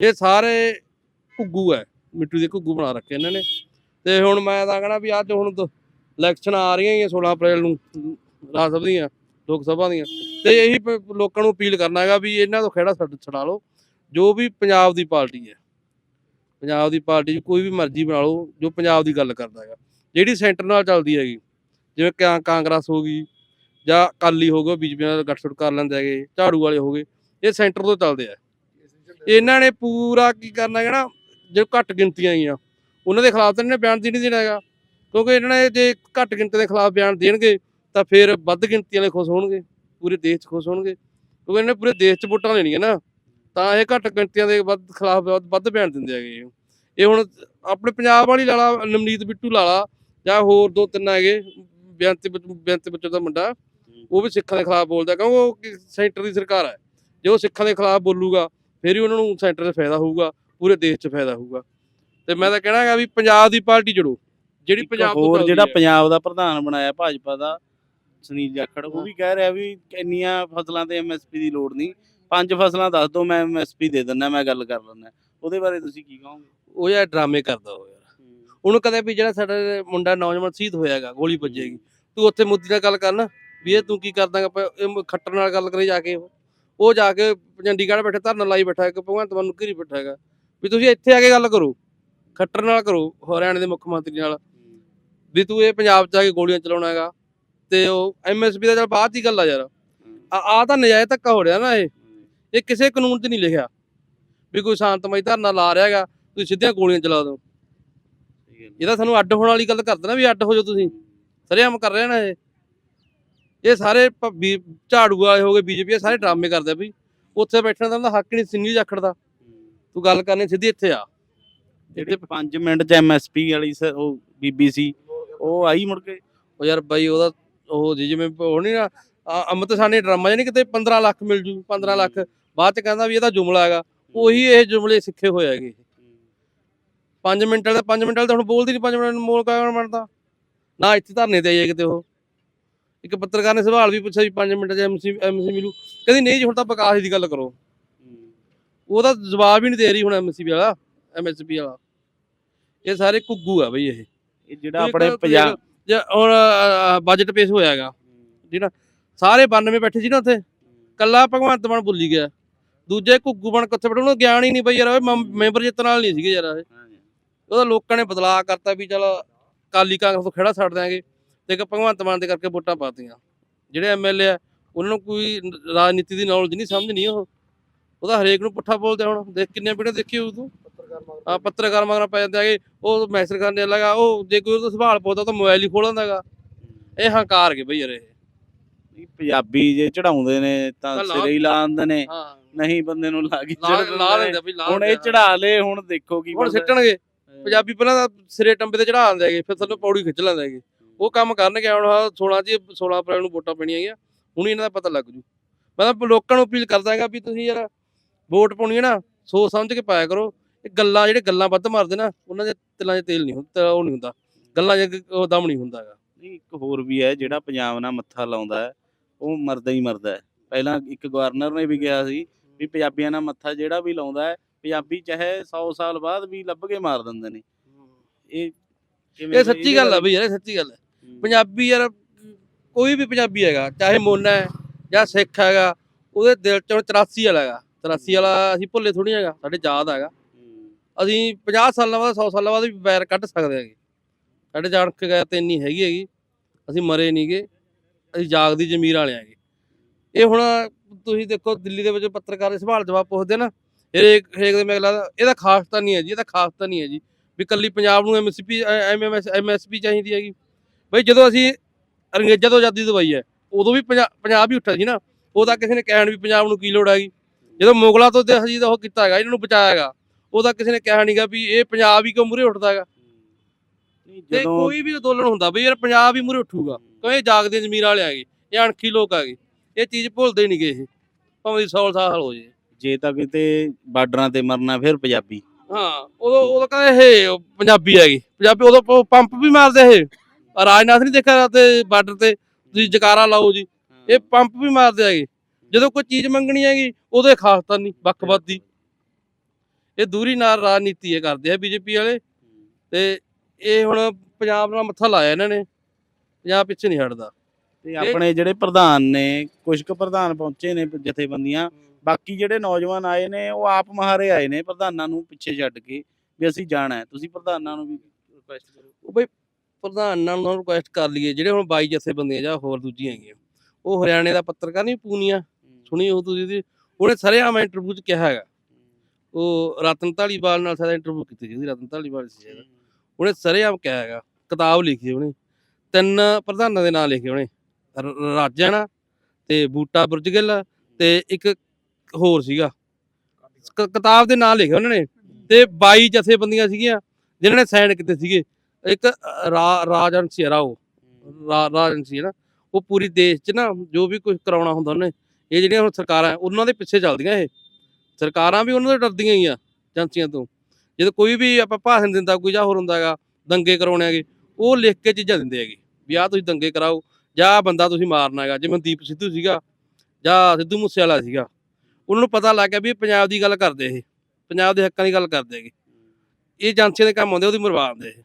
ਇਹ ਸਾਰੇ ਘੁੱਗੂ ਹੈ ਮਿੱਟੂ ਦੇ ਘੁੱਗੂ ਬਣਾ ਰੱਖੇ ਇਹਨਾਂ ਨੇ। ਤੇ ਹੁਣ ਮੈਂ ਤਾਂ ਕਹਣਾ ਵੀ ਅੱਜ ਹੁਣ ਦ- ਇਲੈਕਸ਼ਨ ਆ ਰਹੀਆਂ ਹੀ ਆ 16 ਅਪ੍ਰੈਲ ਨੂੰ, ਰਾਜ ਸਭਾ ਦੀਆਂ, ਲੋਕ ਸਭਾ ਦੀਆਂ। ਤੇ ਇਹੀ ਪ- ਲੋਕਾਂ ਨੂੰ ਅਪੀਲ ਕਰਨਾ ਹੈਗਾ ਵੀ ਇਹਨਾਂ ਤੋਂ ਖੇੜਾ ਛੱਡ, ਛਡਾ ਲਓ। ਜੋ ਵੀ ਪੰਜਾਬ ਦੀ ਪਾਰਟੀ ਹੈ ਪੰਜਾਬ ਦੀ ਪਾਰਟੀ 'ਚ ਕੋਈ ਵੀ ਮਰਜ਼ੀ ਬਣਾ ਲਓ, ਜੋ ਪੰਜਾਬ ਦੀ ਗੱਲ ਕਰਦਾ ਹੈਗਾ। ਜਿਹੜੀ ਸੈਂਟਰ ਨਾਲ ਚੱਲਦੀ ਹੈਗੀ, ਜਿਵੇਂ ਕਾਂ- ਕਾਂਗਰਸ ਹੋ ਗਈ ਜਾਂ ਅਕਾਲੀ ਹੋ ਗਏ ਬੀਜੇਪੀ ਨਾਲ ਗੱਠਜੋੜ ਕਰ ਲੈਂਦੇ ਹੈਗੇ, ਝਾੜੂ ਵਾਲੇ ਹੋ ਗਏ, ਇਹ ਸੈਂਟਰ ਤੋਂ ਚੱਲਦੇ ਆ। ਇਹਨਾਂ ਨੇ ਪੂਰਾ ਕੀ ਕਰਨਾ ਹੈਗਾ ਨਾ, ਜੋ ਘੱਟ ਗਿਣਤੀਆਂ ਆਈਆਂ। ਉਹਨਾਂ ਦੇ ਖਿਲਾਫ ਤਾਂ ਇਹਨਾਂ ਨੇ ਬਿਆਨ ਦੇ ਨਹੀਂ ਦੇਣਾ ਹੈਗਾ। ਕਿਉਂਕਿ ਇਹਨਾਂ ਨੇ ਜੇ ਘੱਟ ਗਿਣਤੀ ਦੇ ਖਿਲਾਫ ਬਿਆਨ ਦੇਣਗੇ, ਤਾਂ ਫਿਰ ਵੱਧ ਗਿਣਤੀ ਵਾਲੇ ਖੁਸ਼ ਹੋਣਗੇ, ਪੂਰੇ ਦੇਸ਼ 'ਚ ਖੁਸ਼ ਹੋਣਗੇ। ਕਿਉਂਕਿ ਇਹਨਾਂ ਨੇ ਪੂਰੇ ਦੇਸ਼ 'ਚ ਵੋਟਾਂ ਲੈਣੀਆਂ ਨਾ, ਤਾਂ ਇਹ ਘੱਟ ਗਿਣਤੀਆਂ ਦੇ ਵੱਧ ਖਿਲਾਫ ਵੱਧ ਵੱਧ ਬਿਆਨ ਦਿੰਦੇ ਹੈਗੇ ਇਹ। ਹੁਣ ਆਪਣੇ ਪੰਜਾਬ ਵਾਲੀ ਲਾਲਾ ਨਵਨੀਤ ਬਿੱਟੂ ਲਾਲਾ ਜਾਂ ਹੋਰ ਦੋ ਤਿੰਨ ਹੈਗੇ, ਬੇਅੰਤ ਬੇਅੰਤ ਬੱਚੋ ਦਾ ਮੁੰਡਾ, ਉਹ ਵੀ ਸਿੱਖਾਂ ਦੇ ਖਿਲਾਫ ਬੋਲਦਾ, ਕਿਉਂਕਿ ਉਹ ਸੈਂਟਰ ਦੀ ਸਰਕਾਰ ਹੈ। ਜੇ ਉਹ ਸਿੱਖਾਂ ਦੇ ਖਿਲਾਫ ਬੋਲੂਗਾ ਫਿਰ ਹੀ ਉਹਨਾਂ ਨੂੰ ਸੈਂਟਰ 'ਚ ਫਾਇਦਾ ਹੋਊਗਾ ਪੂਰੇ ਦੇਸ਼ 'ਚ ਫਾਇਦਾ ਹੋਊਗਾ। ਤੇ ਮੈਂ ਤਾਂ ਕਹਿਣਾ ਹੈਗਾ ਵੀ ਪੰਜਾਬ ਦੀ ਪਾਰਟੀ ਜੁੜੋ ਜਿਹੜੀ ਪੰਜਾਬ ਤੋਂ ਹੋਰ ਜਿਹੜਾ। ਪੰਜਾਬ ਦਾ ਪ੍ਰਧਾਨ ਬਣਾਇਆ ਭਾਜਪਾ ਦਾ ਸੁਨੀਲ ਜਾਖੜ ਉਹ ਵੀ ਕਹਿ ਰਿਹਾ ਵੀ ਇੰਨੀਆਂ ਫਸਲਾਂ ਤੇ ਐਮਐਸਪੀ ਦੀ ਲੋੜ ਨਹੀਂ। ਪੰਜ ਫਸਲਾਂ ਦੱਸ ਦਿਓ ਮੈਂ ਐਮਐਸਪੀ ਦੇ ਦਿੰਦਾ ਮੈਂ ਗੱਲ ਕਰ ਲੈਂਦਾ। ਉਹਦੇ ਬਾਰੇ ਤੁਸੀਂ ਕੀ ਕਹੋਗੇ? ਉਹ ਯਾਰ ਡਰਾਮੇ ਕਰਦਾ ਉਹ ਯਾਰ। ਉਹਨੂੰ ਕਦੇ ਵੀ ਜਿਹੜਾ ਸਾਡਾ ਮੁੰਡਾ ਨੌਜਵਾਨ ਸ਼ਹੀਦ ਹੋਇਆਗਾ ਗੋਲੀ ਵੱਜੇਗੀ। ਤੂੰ ਉੱਥੇ ਮੁੱਦੀ ਨਾਲ ਗੱਲ ਕਰਨਾ ਵੀ ਇਹ ਤੂੰ ਕੀ ਕਰਦਾਗਾ ਖੱਟਰ ਨਾਲ ਗੱਲ ਕਰੇ ਜਾ ਕੇ ਉਹ। ਉਹ ਜਾ ਕੇ ਚੰਡੀਗੜ੍ਹ ਬੈਠੇ ਧਰਨਾ ਲਾਈ ਬੈਠਾ ਹੈ ਕਿ ਭਗਵੰਤ ਮਾਨ ਨੂੰ ਘਰੀ ਬੈਠਾ ਹੈਗਾ। ਵੀ ਤੁਸੀਂ ਇੱਥੇ ਆ ਕੇ ਗੱਲ ਕਰੋ ਖੱਟਰ ਨਾਲ ਕਰੋ ਹਰਿਆਣੇ ਦੇ ਮੁੱਖ ਮੰਤਰੀ ਨਾਲ। ਵੀ ਤੂੰ ਇਹ ਪੰਜਾਬ 'ਚ ਆ ਕੇ ਗੋਲੀਆਂ ਚਲਾਉਣਾ ਹੈਗਾ ਤੇ ਉਹ ਐਮਐਸਪੀ ਦਾ ਚਲ ਬਾਅਦ ਦੀ ਗੱਲ ਆ ਯਾਰ। ਆ ਤਾਂ ਨਜਾਇਜ਼ ਧੱਕਾ ਹੋ ਰਿਹਾ ਨਾ ਇਹ। ਇਹ ਕਿਸੇ ਕਾਨੂੰਨ 'ਚ ਨਹੀਂ ਲਿਖਿਆ। ਵੀ ਕੋਈ ਸ਼ਾਂਤਮਈ ਧਰਨਾ ਲਾ ਰਿਹਾ ਹੈਗਾ ਤੁਸੀਂ ਸਿੱਧੀਆਂ ਗੋਲੀਆਂ ਚਲਾ ਦਿਓ। ਇਹ ਤਾਂ ਸਾਨੂੰ ਅੱਡ ਹੋਣ ਵਾਲੀ ਗੱਲ ਕਰਦੇ ਨਾ ਵੀ ਅੱਡ ਹੋ ਜਾਓ ਤੁਸੀਂ। ਸਰੇਆਮ ਕਰ ਰਹੇ ਨਾ ਇਹ। ਇਹ ਸਾਰੇ ਭ- ਬੀ- ਝਾੜੂ ਵਾਲੇ ਹੋ ਗਏ ਬੀਜੇਪੀ ਸਾਰੇ ਡਰਾਮੇ ਕਰਦੇ ਆ ਵੀ ਉੱਥੇ ਬੈਠਣ ਦਾ ਹੱਕ ਨਹੀਂ ਸਿੰਗੀ ਜਾਖੜ ਦਾ। ਤੂੰ ਗੱਲ ਕਰਨੀ ਸਿੱਧੀ ਇੱਥੇ ਆ। ਜਿਹੜੇ 5 ਮਿੰਟ ਚ ਐਮਐਸਪੀ ਵਾਲੀ ਸ- ਉਹ ਬੀਬੀਸੀ ਉਹ ਆਈ ਮੁੜ ਕੇ? ਉਹ ਯਾਰ ਬਾਈ ਉਹਦਾ ਉਹ ਜਿਵੇਂ ਉਹ ਨਹੀਂ ਨਾ ਅੰਮ੍ਰਿਤ ਸਾਨੇ ਡਰਾਮਾ ਜਾਨੀ ਕਿਤੇ 15 ਲੱਖ ਮਿਲ ਜੂ 15 ਲੱਖ। ਬਾਅਦ ਚ ਕਹਿੰਦਾ ਵੀ ਇਹਦਾ ਜੁਮਲਾ ਹੈਗਾ। ਉਹੀ ਇਹ ਜੁਮਲੇ ਸਿੱਖੇ ਹੋਏ ਹੈਗੇ। 5 ਮਿੰਟ ਵਾਲੇ 5 ਮਿੰਟ ਵਾਲੇ ਤਾਂ ਹੁਣ ਬੋਲਦੀ ਨਹੀਂ 5 ਮਿੰਟ ਨੂੰ ਮੋਲ ਕਾਣ ਬਣਦਾ? ਨਾ ਇੱਥੇ ਧਰਨੇ ਤੇ ਆਈਏ ਕਿਤੇ ਉਹ। ਇੱਕ ਪੱਤਰਕਾਰ ਨੇ ਸਵਾਲ ਵੀ ਪੁੱਛਿਆ ਵੀ 5 ਮਿੰਟ ਚ ਐਮਸੀ ਐਮਸੀ ਮਿਲੂ। ਕਹਿੰਦੀ ਨਹੀਂ ਜੀ ਹੁਣ ਤਾਂ ਵਿਕਾਸ ਦੀ ਗੱਲ ਕਰੋ। ਉਹਦਾ ਜਵਾਬ ਹੀ ਨਹੀਂ ਦੇ ਰਹੀ ਹੁਣ ਐਮਸੀ ਵਾਲਾ ਐਮਐਸਪੀ ਵਾਲਾ। ਇਹ ਸਾਰੇ ਘੁੱਗੂ ਆ ਬਈ ਇਹ। ਇਹ ਜਿਹੜਾ ਆਪਣੇ ਪੰਜਾਬ ਜੇ ਹੁਣ ਬਜਟ ਪੇਸ਼ ਹੋਇਆ ਹੈਗਾ। ਜਿਹੜਾ ਸਾਰੇ 92 ਬੈਠੇ ਸੀ ਨਾ ਉੱਥੇ। ਕੱਲਾ ਭਗਵੰਤ ਮਾਨ ਭੁੱਲੀ ਗਿਆ। ਦੂਜੇ ਘੁੱਗੂ ਬਣ ਕਿੱਥੇ ਬੈਠੇ ਉਹਨੂੰ ਗਿਆਨ ਹੀ ਨਹੀਂ ਬਈ ਯਾਰ ਉਹ ਮੈਂਬਰ ਜਿੱਤਣ ਨਾਲ ਨਹੀਂ ਸੀਗੇ ਯਾਰ ਇਹ। ਉਹਦਾ ਲੋਕਾਂ ਨੇ ਬਦਲਾਅ ਕਰਤਾ ਵੀ ਚਲ ਕਾਲੀ ਕਾਂਗਰਸ ਤੋਂ ਖੜਾ ਛੱਡ ਦਿਆਂਗੇ। ਤੇ ਇੱਕ ਭਗਵੰਤ ਮਾਨ ਦੇ ਕਰਕੇ ਵੋਟਾਂ ਪਾਤੀਆਂ। ਜਿਹੜੇ ਐਮਐਲਏ ਆ ਉਹਨਾਂ ਨੂੰ ਕੋਈ ਰਾਜਨੀਤੀ ਦੀ ਨੌਲੇਜ ਨਹੀਂ ਸਮਝ ਨਹੀਂ ਉਹ। ਉਹਦਾ ਹਰੇਕ ਨੂੰ ਪੁੱਠਾ ਬੋਲਦੇ ਹੁਣ। ਦੇਖ ਕਿੰਨੇ ਵੀਡੀਓ ਦੇਖੀ ਹੋਊ ਤੂੰ ਆ ਪੱਤਰਕਾਰ ਮਗਰ ਪੈ ਜਾਂਦੇ ਹੈਗੇ ਉਹ ਮੈਸੇਜ ਕਰਨ ਲੱਗਾ ਉਹ ਜੇ ਕੋਈ ਉਹਦਾ ਸਵਾਲ ਪੁੱਛਦਾ ਤਾਂ ਮੋਬਾਈਲ ਹੀ ਖੋਲ ਲੈਂਦਾ ਹੈਗਾ। ਇਹ ਹੰਕਾਰ ਕੇ ਬਈ ਯਾਰ ਇਹ। ਪੰਜਾਬੀ ਜੇ ਚੜਾਉਂਦੇ ਨੇ ਤਾਂ ਸਿਰੇ ਹੀ ਲਾ ਦਿੰਦੇ ਨੇ। ਨਹੀਂ ਬੰਦੇ ਨੂੰ ਲਾ ਕੇ ਲਾ ਦਿੰਦੇ। ਲੈਂਦਾ ਬਈ ਲਾ ਹੁਣ ਇਹ ਲੈਂਦਾ। ਚੜਾ ਲੇ ਹੁਣ ਦੇਖੋ ਕੀ ਹੁਣ। ਸਿੱਟਣਗੇ। ਪੰਜਾਬੀ ਪਹਿਲਾਂ ਤਾਂ ਸਿਰੇ ਟੰਬੇ ਤੇ ਚੜਾ ਦਿੰਦੇ ਹੈਗੇ ਫਿਰ ਥੱਲੇ ਪੌੜੀ ਖਿੱਚ ਲੈਂਦੇ ਹੈਗੇ। ਉਹ ਕੰਮ ਕਰਨਗੇ ਹੁਣ ਆਹ 16 ਜੀ 16 ਅਪ੍ਰੈਲ ਨੂੰ ਵੋਟਾਂ ਪੈਣੀਆਂ ਹੈਗੀਆਂ ਹੁਣ ਇਹਨਾਂ ਦਾ ਪਤਾ ਲੱਗ ਜੂ। ਮੈਂ ਤਾਂ ਲੋਕਾਂ ਨੂੰ ਅਪੀਲ ਕਰਦਾ ਹੈਗਾ ਵੀ ਤੁਸੀਂ ਯਾਰ ਵੋਟ ਪਾਉਣੀ ਹੈ ਨਾ ਸੋਚ ਸਮਝ ਕੇ ਪਾਇਆ ਕਰੋ। ਇਹ ਗੱਲਾਂ ਜਿਹੜੇ ਗੱਲਾਂ ਵੱਧ ਮਾਰਦੇ ਨਾ ਉਹਨਾਂ ਦੇ ਤਿਲਾਂ 'ਚ ਤੇਲ ਨਹੀਂ ਹੁੰਦਾ ਉਹ ਨਹੀਂ ਹੁੰਦਾ। ਗੱਲਾਂ 'ਚ ਉਹ ਦਮ ਨਹੀਂ ਹੁੰਦਾ ਹੈਗਾ। ਨਹੀਂ ਇੱਕ ਹੋਰ ਵੀ ਹੈ ਜਿਹੜਾ ਪੰਜਾਬ ਨਾਲ ਮੱਥਾ ਲਾਉਂਦਾ ਹੈ ਉਹ ਮਰਦਾ ਹੀ ਮਰਦਾ ਹੈ। ਪਹਿਲਾਂ ਇੱਕ ਗਵਰਨਰ ਨੇ ਵੀ ਕਿਹਾ ਸੀ ਵੀ ਪੰਜਾਬੀਆਂ ਨਾਲ ਮੱਥਾ ਜਿਹੜਾ ਵੀ ਲਾਉਂਦਾ ਹੈ ਪੰਜਾਬੀ ਚਾਹੇ 100 ਸਾਲ ਬਾਅਦ ਵੀ ਲੱਭ ਕੇ ਮਾਰ ਦਿੰਦੇ ਨੇ। ਇਹ ਇਹ ਸੱਚੀ ਗੱਲ ਆ ਬਈ ਯਾਰ ਇਹ ਸੱਚੀ ਗੱਲ ਹੈ ਪੰਜਾਬੀ ਯਾਰ, ਕੋਈ ਵੀ ਪੰਜਾਬੀ ਹੈਗਾ, ਚਾਹੇ ਮੋਨਾ ਹੈ ਜਾਂ ਸਿੱਖ ਹੈਗਾ, ਉਹਦੇ ਦਿਲ ਚੋਂ 84 ਵਾਲਾ ਹੈਗਾ। 83 ਵਾਲਾ ਅਸੀਂ ਭੁੱਲੇ ਥੋੜੀ ਹੈਗਾ, ਸਾਡੇ ਯਾਦ ਹੈਗਾ। ਅਸੀਂ 50 ਸਾਲਾਂ ਬਾਅਦ 100 ਸਾਲਾਂ ਬਾਅਦ ਵੀ ਪੈਰ ਕੱਢ ਸਕਦੇ ਹੈਗੇ। ਸਾਡੇ ਜਾਣ ਕੇ ਗਏ ਤੇ ਇੰਨੀ ਹੈਗੀ ਹੈਗੀ, ਅਸੀਂ ਮਰੇ ਨਹੀਂਗੇ ਅਸੀਂ ਜਾਗਦੀ ਜ਼ਮੀਰ ਵਾਲੇ ਹੈਗੇ। ਇਹ ਹੁਣ ਤੁਸੀਂ ਦੇਖੋ, ਦਿੱਲੀ ਦੇ ਵਿੱਚ ਪੱਤਰਕਾਰ ਦੇ ਸਵਾਲ ਜਵਾਬ ਪੁੱਛਦੇ ਨਾ, ਹਰੇਕ ਹਰੇਕ ਦੇ ਮੈਨੂੰ ਲੱਗਦਾ ਇਹਦਾ ਖਾਸ ਤਾਂ ਨਹੀਂ ਹੈ ਜੀ, ਇਹਦਾ ਖਾਸ ਤਾਂ ਨਹੀਂ ਹੈ ਜੀ, ਵੀ ਕੱਲੀ ਪੰਜਾਬ ਨੂੰ ਐਮਐਸਪੀ ਐਮਐਮਐਸ ਐਮਐਸਪੀ ਚਾਹੀਦੀ ਹੈਗੀ। ਬਈ ਜਦੋਂ ਅਸੀਂ ਅੰਗਰੇਜ਼ਾਂ ਤੋਂ ਆਜ਼ਾਦੀ ਦਵਾਈ ਹੈ ਉਦੋਂ ਵੀ ਪੰਜਾ- ਪੰਜਾਬ ਹੀ ਉੱਠਿਆ ਸੀ ਨਾ। ਉਹ ਤਾਂ ਕਿਸੇ ਨੇ ਕਹਿਣ ਵੀ ਪੰਜਾਬ ਨੂੰ ਕੀ ਲੋੜ ਹੈਗੀ। ਜਦੋਂ ਮੁਗਲਾਂ ਤੋਂ ਤੇ ਅਸੀਂ ਉਹ ਕੀਤਾ ਹੈਗਾ ਇਹਨਾਂ ਨੂੰ ਬਚਾਇਆ ਹੈਗਾ ਉਹ ਤਾਂ ਕਿਸੇ ਨੇ ਕਿਹਾ ਨਹੀਂਗਾ ਵੀ ਇਹ ਪੰਜਾਬ ਹੀ ਕਿਉਂ ਮੂਰੇ ਉੱਠਦਾ ਹੈਗਾ। ਨਹੀਂ, ਤੇ ਕੋਈ ਵੀ ਅੰਦੋਲਨ ਹੁੰਦਾ ਬਈ ਯਾਰ ਪੰਜਾਬ ਹੀ ਮੂਰੇ ਉੱਠੂਗਾ ਕਿਉਂ ਇਹ ਜਾਗਦੇ ਜ਼ਮੀਰ ਵਾਲੇ ਆਗੇ ਇਹ ਅਣਖੀ ਲੋਕ ਆਗੇ ਇਹ ਚੀਜ਼ ਭੁੱਲਦੇ ਨਹੀਂਗੇ ਇਹ ਭਾਵੇਂ 100 ਸਾਲ ਹੋ ਜੇ। ਜੇ ਤਾਂ ਕਿਤੇ ਬਾਰਡਰਾਂ ਤੇ ਮਰਨਾ ਫਿਰ ਪੰਜਾਬੀ। ਹਾਂ ਉਦੋਂ ਉਦੋਂ ਕਹਿੰਦੇ ਇਹ ਪੰਜਾਬੀ ਹੈਗੀ ਪੰਜਾਬੀ ਉਦੋਂ ਪੰਪ ਵੀ ਮਾਰਦੇ ਇਹ ਰਾਜਨਾਥ ਨਹੀਂ ਦੇਖਿਆ ਤੇ ਬਾਰਡਰ ਤੇ? ਤੁਸੀਂ ਜਕਾਰਾ ਲਾਓ ਜੀ। ਇਹ ਪੰਪ ਵੀ ਮਾਰਦੇ ਹੈਗੇ। ਜਦੋਂ ਕੋਈ ਚੀਜ਼ ਮੰਗਣੀ ਹੈਗੀ ਉਹਦੇ ਖਾਸ ਤਾਂ ਨਹੀਂ ਵੱਖਵਾਦੀ ਇਹ ਦੂਰੀ ਨਾਲ ਰਾਜਨੀਤੀ ਇਹ ਕਰਦੇ ਆ ਬੀਜੇਪੀ ਵਾਲੇ। ਤੇ ਇਹ ਹੁਣ ਪੰਜਾਬ ਨਾਲ ਮੱਥਾ ਲਾਇਆ ਇਹਨਾਂ ਨੇ। ਪੰਜਾਬ ਪਿੱਛੇ ਨਹੀਂ ਹਟਦਾ। ਤੇ ਆਪਣੇ ਜਿਹੜੇ ਪ੍ਰਧਾਨ ਨੇ ਕੁਝ ਕੁ ਪ੍ਰਧਾਨ ਪਹੁੰਚੇ ਨੇ ਜਥੇਬੰਦੀਆਂ। ਬਾਕੀ ਜਿਹੜੇ ਨੌਜਵਾਨ ਆਏ ਨੇ ਉਹ ਆਪ ਮਹਾਰੇ ਆਏ ਨੇ ਪ੍ਰਧਾਨਾਂ ਨੂੰ ਪਿੱਛੇ ਛੱਡ ਕੇ ਵੀ ਅਸੀਂ ਜਾਣਾ ਤੁਸੀਂ ਪ੍ਰਧਾਨਾਂ ਨੂੰ ਵੀ ਰਿਕੁਐਸਟ ਕਰੋ। ਉਹ ਬਈ ਪ੍ਰਧਾਨ ਨਾਲ ਉਹਨਾਂ ਨੂੰ ਰਿਕੁਐਸਟ ਕਰ ਲਈਏ ਜਿਹੜੇ ਹੁਣ 22 ਜਥੇਬੰਦੀਆਂ ਜਾਂ ਹੋਰ ਦੂਜੀਆਂ ਹੈਗੀਆਂ ਉਹ ਹਰਿਆਣੇ ਦਾ ਪੱਤਰਕਾਰ ਨਹੀਂ ਪੂਨੀਆ। ਸੁਣੀ ਉਹ ਤੁਸੀਂ ਦੀ? ਉਹਨੇ ਸਰੇਆਮ ਇੰਟਰਵਿਊ 'ਚ ਕਿਹਾ ਹੈਗਾ। ਉਹ ਰਤਨ ਧਾਲੀਵਾਲ ਨਾਲ ਸਾਡਾ ਇੰਟਰਵਿਊ ਕੀਤੀ ਜਿਹਦੀ ਰਤਨ ਧਾਲੀਵਾਲ ਸੀ ਸ਼ਾਇਦ। ਉਹਨੇ ਸਰੇਆਮ ਕਿਹਾ ਹੈਗਾ ਕਿਤਾਬ ਲਿਖੀ ਉਹਨੇ। ਤਿੰਨ ਪ੍ਰਧਾਨਾਂ ਦੇ ਨਾਂ ਲਿਖੇ ਉਹਨੇ ਰ- ਰਾਜਨ ਤੇ ਬੂਟਾ ਬੁਰਜਗਿੱਲ ਤੇ ਇੱਕ ਹੋਰ ਸੀਗਾ। ਕਿਤਾਬ ਦੇ ਨਾਂ ਲਿਖੇ ਉਹਨਾਂ ਨੇ। ਤੇ 22 ਜਥੇਬੰਦੀਆਂ ਸੀਗੀਆਂ ਜਿਨ੍ਹਾਂ ਨੇ ਸਾਈਨ ਕੀਤੇ ਸੀਗੇ। ਇੱਕ ਅ, ਰਾ- ਰਾਜਨ ਸੀ ਰਾਓ। ਰਾ- ਰਾਜਨ ਸੀ ਨਾ ਉਹ ਪੂਰੀ ਦੇਸ਼ 'ਚ ਨਾ ਜੋ ਵੀ ਕੁਝ ਕਰਾਉਣਾ ਹੁੰਦਾ ਉਹਨੇ ਇਹ ਜਿਹੜੀਆਂ ਹੁਣ ਸਰਕਾਰਾਂ ਉਹਨਾਂ ਦੇ ਪਿੱਛੇ ਚੱਲਦੀਆਂ ਇਹ। ਸਰਕਾਰਾਂ ਵੀ ਉਹਨਾਂ ਤੋਂ ਡਰਦੀਆਂ ਹੀ ਆ ਏਜੰਸੀਆਂ ਤੋਂ। ਜਦੋਂ ਕੋਈ ਵੀ ਆਪਾਂ ਭਾਸ਼ਣ ਦਿੰਦਾ ਕੋਈ ਜਾਂ ਹੋਰ ਹੁੰਦਾ ਹੈਗਾ ਦੰਗੇ ਕਰਾਉਣੇ ਹੈਗੇ ਉਹ ਲਿਖ ਕੇ ਚੀਜ਼ਾਂ ਦਿੰਦੇ ਹੈਗੇ। ਵੀ ਆਹ ਤੁਸੀਂ ਦੰਗੇ ਕਰਾਓ ਜਾਂ ਬੰਦਾ ਤੁਸੀਂ ਮਾਰਨਾ ਹੈਗਾ ਜਿਵੇਂ ਦੀਪ ਸਿੱਧੂ ਸੀਗਾ ਜਾਂ ਸਿੱਧੂ ਮੂਸੇਵਾਲਾ ਸੀਗਾ। ਉਹਨਾਂ ਨੂੰ ਪਤਾ ਲੱਗ ਗਿਆ ਵੀ ਪੰਜਾਬ ਦੀ ਗੱਲ ਕਰਦੇ ਇਹ ਪੰਜਾਬ ਦੇ ਹੱਕਾਂ ਦੀ ਗੱਲ ਕਰਦੇ ਹੈਗੇ। ਇਹ ਏਜੰਸੀਆਂ ਦੇ ਕੰਮ ਆਉਂਦੇ ਉਹਦੀ ਮਰਵਾਉਂਦੇ ਇਹ।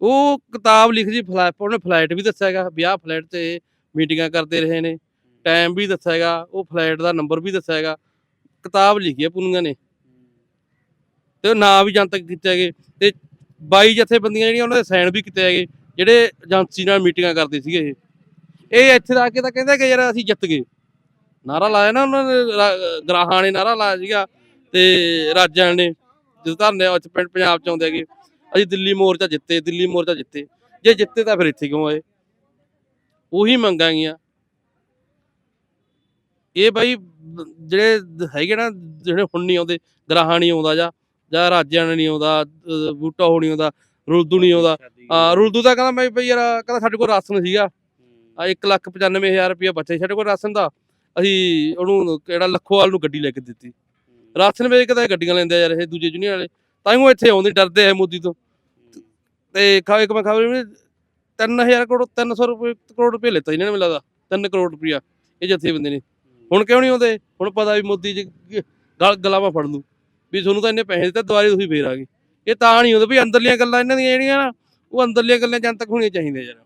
ਉਹ ਕਿਤਾਬ ਲਿਖਦੀ ਫਲਾਈਟ ਉਹਨੇ ਫਲਾਈਟ ਵੀ ਦੱਸਿਆ ਹੈਗਾ, ਵਿਆਹ ਫਲੈਟ ਤੇ ਮੀਟਿੰਗਾਂ ਕਰਦੇ ਰਹੇ ਨੇ ਟਾਈਮ ਵੀ ਦੱਸਿਆ ਹੈਗਾ, ਉਹ ਫਲੈਟ ਦਾ ਨੰਬਰ ਵੀ ਦੱਸਿਆ ਹੈਗਾ, ਕਿਤਾਬ ਲਿਖੀ ਹੈ ਪੁੰਨੀਆਂ ਨੇ। ਤੇ ਨਾਂ ਵੀ ਜਨਤਕ ਕੀਤੇ ਹੈਗੇ, ਤੇ 22 ਜਥੇਬੰਦੀਆਂ ਜਿਹੜੀਆਂ, ਉਹਨਾਂ ਦੇ ਸਾਈਨ ਵੀ ਕੀਤੇ ਹੈਗੇ, ਜਿਹੜੇ ਏਜੰਸੀ ਨਾਲ ਮੀਟਿੰਗਾਂ ਕਰਦੇ ਸੀਗੇ ਇਹ। ਇਹ ਇੱਥੇ ਆ ਕੇ ਤਾਂ ਕਹਿੰਦੇ ਕਿ ਯਾਰ ਅਸੀਂ ਜਿੱਤ ਗਏ। ਨਾਰਾ ਲਾਇਆ ਨਾ ਉਹਨਾਂ ਨੇ ਗਰਾਹਾਂ ਨੇ ਨਾਰਾ ਲਾਇਆ ਸੀਗਾ, ਤੇ ਰਾਜਾਂ ਨੇ ਜਦੋਂ ਧਰਨੇ ਉੱਥੇ ਪਿੰਡ ਪੰਜਾਬ ਚ ਆਉਂਦੇ ਹੈਗੇ। ਅਸੀਂ ਦਿੱਲੀ ਮੋਰਚਾ ਜਿੱਤੇ, ਦਿੱਲੀ ਮੋਰਚਾ ਜਿੱਤੇ। ਜੇ ਜਿੱਤੇ ਤਾਂ ਫਿਰ ਇੱਥੇ ਕਿਉਂ ਆਏ? ਉਹੀ ਮੰਗਾਂਗੀਆਂ ਇਹ ਬਾਈ ਜਿਹੜੇ ਹੈਗੇ ਨਾ, ਜਿਹੜੇ ਹੁਣ ਨਹੀਂ ਆਉਂਦੇ, ਗਰਾਹਾਂ ਨਹੀਂ ਆਉਂਦਾ ਜਾਂ ਜਾਂ ਰਾਜਿਆਂ ਨੇ ਨਹੀਂ ਆਉਂਦਾ ਬੂਟਾ ਹੋ ਨਹੀਂ ਆਉਂਦਾ, ਰੁਲਦੂ ਨਹੀਂ ਆਉਂਦਾ। ਰੁਲਦੂ ਦਾ ਕਹਿੰਦਾ ਮੈਂ ਬਈ ਯਾਰ, ਕਹਿੰਦਾ ਸਾਡੇ ਕੋਲ ਰਾਸ਼ਨ ਸੀਗਾ। ਆ 195000 ਰੁਪਇਆ ਬਚੇ ਸਾਡੇ ਕੋਲ ਰਾਸ਼ਨ ਦਾ। ਅਸੀਂ ਉਹਨੂੰ ਕਿਹੜਾ ਲੱਖੋਵਾਲ ਨੂੰ ਗੱਡੀ ਲੈ ਕੇ ਦਿੱਤੀ। ਰਾਸ਼ਨ ਵੇਚ ਕੇ ਤਾਂ ਗੱਡੀਆਂ ਲੈਂਦੇ ਆ ਯਾਰ, ਇਹ ਦੂਜੇ ਜੁਨੀਅਰ ਵਾਲੇ। ਤਾਂ ਹੀ ਉਹ ਇੱਥੇ ਆਉਂਦੇ, ਡਰਦੇ ਹੈ ਮੋਦੀ ਤੋਂ। ਤੇ ਖਾ, ਇੱਕ ਮੈਂ ਖਬਰ ਵੀ 3000 ਕਰੋੜ 300 ਰੁਪਏ ਕਰੋੜ ਰੁਪਏ ਲੈਤਾ ਇਹਨਾਂ ਨੇ ਮੈਨੂੰ ਲੱਗਦਾ। 3 ਕਰੋੜ ਰੁਪਇਆ, ਇਹ ਜੱਥੇ ਨੇ। ਹੁਣ ਕਿਉਂ ਨਹੀਂ ਆਉਂਦੇ? ਹੁਣ ਪਤਾ ਵੀ ਮੋਦੀ ਜੀ ਗਲ, ਗਲਾਵਾ ਫੜ ਲੂ ਵੀ ਤੁਹਾਨੂੰ ਤਾਂ ਇੰਨੇ ਪੈਸੇ ਦਿੱਤੇ, ਦੁਬਾਰੇ ਤੁਸੀਂ ਫੇਰ ਆ ਗਏ। ਇਹ ਤਾਂ ਨਹੀਂ ਆਉਂਦੇ ਵੀ ਅੰਦਰਲੀਆਂ ਗੱਲਾਂ ਇਹਨਾਂ ਦੀਆਂ ਜਿਹੜੀਆਂ ਨਾ, ਉਹ ਅੰਦਰਲੀਆਂ ਗੱਲਾਂ ਜਨਤਕ ਹੋਣੀਆਂ ਚਾਹੀਦੀਆਂ ਯਾਰ।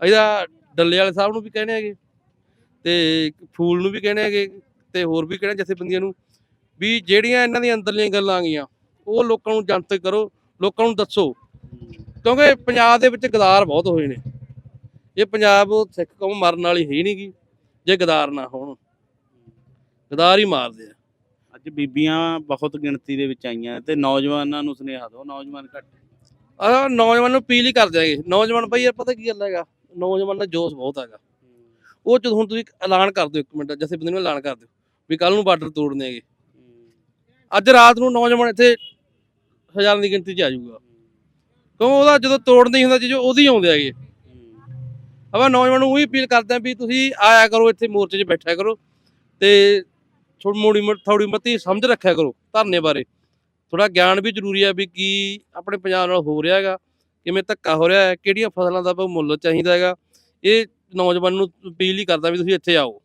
ਇਹਦਾ ਡੱਲੇ ਵਾਲੇ ਸਾਹਿਬ ਨੂੰ ਵੀ ਕਹਿਣੇ ਹੈਗੇ। ਤੇ ਫੂਲ ਨੂੰ ਵੀ ਕਹਿਣੇ ਹੈਗੇ। ਤੇ ਹੋਰ ਵੀ ਕਹਿਣੇ ਜਥੇਬੰਦੀਆਂ ਨੂੰ। ਵੀ ਜਿਹੜੀਆਂ ਇਹਨਾਂ ਦੀਆਂ ਅੰਦਰਲੀਆਂ ਗੱਲਾਂ ਆ ਗਈਆਂ ਉਹ ਲੋਕਾਂ ਨੂੰ ਜਨਤਕ ਕਰੋ ਲੋਕਾਂ ਨੂੰ ਦੱਸੋ। ਕਿਉਂਕਿ ਪੰਜਾਬ ਦੇ ਵਿੱਚ ਗਦਾਰ ਬਹੁਤ ਹੋਏ ਨੇ। ਇਹ ਪੰਜਾਬ ਸਿੱਖ ਕੌਮ ਮਰਨ ਵਾਲੀ ਹੈ ਨਹੀਂਗੀ ਜੇ ਗਦਾਰ ਨਾ ਹੋਣ। ਗਦਾਰ ਹੀ ਮਾਰਦੇ ਆ। ਅੱਜ ਬੀਬੀਆਂ ਬਹੁਤ ਗਿਣਤੀ ਦੇ ਵਿੱਚ ਆਈਆਂ ਤੇ ਨੌਜਵਾਨਾਂ ਨੂੰ ਸੁਨੇਹਾ ਦਿਓ ਨੌਜਵਾਨ ਘੱਟ। ਆ ਨੌਜਵਾਨ ਨੂੰ ਅਪੀਲ ਹੀ ਕਰਦੇ ਹੈਗੇ। ਨੌਜਵਾਨ ਬਈ ਯਾਰ ਪਤਾ ਕੀ ਗੱਲ ਹੈਗਾ? ਨੌਜਵਾਨ ਦਾ ਜੋਸ਼ ਬਹੁਤ ਹੈਗਾ। ਉਹ ਜਦੋਂ ਹੁਣ ਤੁਸੀਂ ਐਲਾਨ ਕਰ ਦਿਓ ਇੱਕ ਮਿੰਟ ਜਥੇਬੰਦੀ ਨੂੰ ਐਲਾਨ ਕਰ ਦਿਓ ਵੀ ਕੱਲ ਨੂੰ ਬਾਰਡਰ ਤੋੜਨੇ ਹੈਗੇ। ਅੱਜ ਰਾਤ ਨੂੰ ਨੌਜਵਾਨ ਇੱਥੇ ਹਜ਼ਾਰਾਂ ਦੀ ਗਿਣਤੀ 'ਚ ਆ ਜਾਊਗਾ। ਕਿਉਂ ਉਹਦਾ ਜਦੋਂ ਤੋੜ ਨਹੀਂ ਹੁੰਦਾ ਚੀਜ਼, ਉਹਦੀ ਆਉਂਦੇ ਹੈਗੇ। ਆਪਾਂ ਨੌਜਵਾਨ ਨੂੰ ਉਹੀ ਅਪੀਲ ਕਰਦੇ ਆ ਵੀ ਤੁਸੀਂ ਆਇਆ ਕਰੋ, ਇੱਥੇ ਮੋਰਚੇ 'ਚ ਬੈਠਿਆ ਕਰੋ ਤੇ ਥੋੜੀ ਮੋੜੀ ਥੋੜੀ ਮਤੀ ਸਮਝ ਰੱਖਿਆ ਕਰੋ ਧਰਨੇ ਬਾਰੇ। ਥੋੜਾ ਗਿਆਨ ਵੀ ਜ਼ਰੂਰੀ ਆ ਵੀ ਕੀ ਆਪਣੇ ਪੰਜਾਬ ਨਾਲ ਹੋ ਰਿਹਾ ਹੈਗਾ, ਕਿਵੇਂ ਧੱਕਾ ਹੋ ਰਿਹਾ ਹੈ, ਕਿਹੜੀਆਂ ਫਸਲਾਂ ਦਾ ਮੁੱਲ ਚਾਹੀਦਾ ਹੈਗਾ। ਇਹ ਨੌਜਵਾਨ ਨੂੰ ਅਪੀਲ ਹੀ ਕਰਦਾ ਵੀ ਤੁਸੀਂ ਇੱਥੇ ਆਓ।